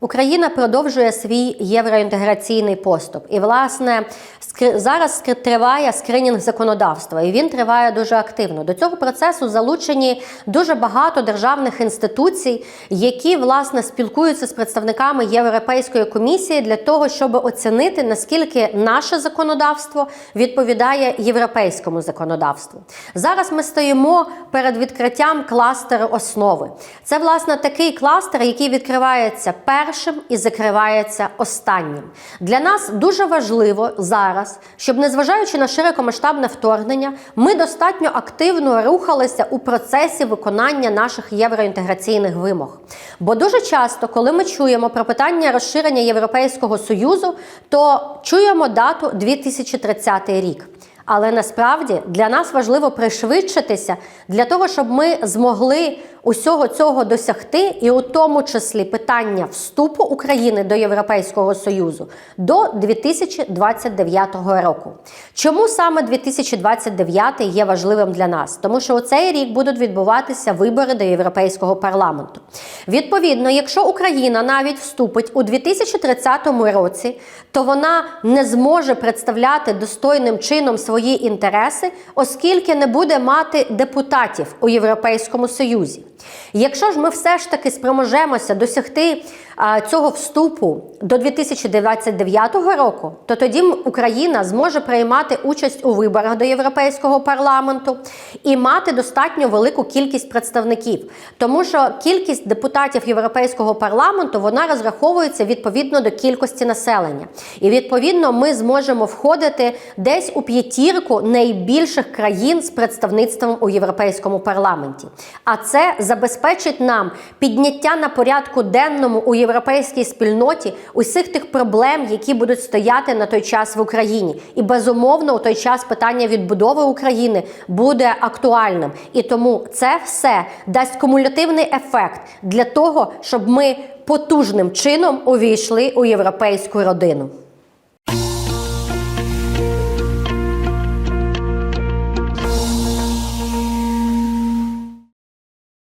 Україна продовжує свій євроінтеграційний поступ. І, власне, зараз триває скринінг законодавства, і він триває дуже активно. До цього процесу залучені дуже багато державних інституцій, які власне спілкуються з представниками Європейської комісії для того, щоб оцінити наскільки наше законодавство відповідає європейському законодавству. Зараз ми стоїмо перед відкриттям кластеру основи. Це власне такий кластер, який відкривається першим і закривається останнім. Для нас дуже важливо зараз, щоб незважаючи на широкомасштабне вторгнення, ми достатньо активно рухалися у процесі виконання наших євроінтеграційних вимог. Бо дуже часто, коли ми чуємо про питання розширення Європейського союзу, то чуємо дату 2030 рік. Але насправді для нас важливо пришвидшитися для того, щоб ми змогли усього цього досягти, і у тому числі питання вступу України до Європейського Союзу до 2029 року. Чому саме 2029 є важливим для нас? Тому що у цей рік будуть відбуватися вибори до Європейського парламенту. Відповідно, якщо Україна навіть вступить у 2030 році, то вона не зможе представляти достойним чином свої інтереси, оскільки не буде мати депутатів у Європейському Союзі. Якщо ж ми все ж таки спроможемося досягти цього вступу до 2029 року, то тоді Україна зможе приймати участь у виборах до Європейського парламенту і мати достатньо велику кількість представників, тому що кількість депутатів Європейського парламенту вона розраховується відповідно до кількості населення, і відповідно ми зможемо входити десь у п'ятірку найбільших країн з представництвом у європейському парламенті. А це забезпечить нам підняття на порядку денному у європейській спільноті усіх тих проблем, які будуть стояти на той час в Україні. І безумовно, у той час питання відбудови України буде актуальним. І тому це все дасть кумулятивний ефект для того, щоб ми потужним чином увійшли у європейську родину.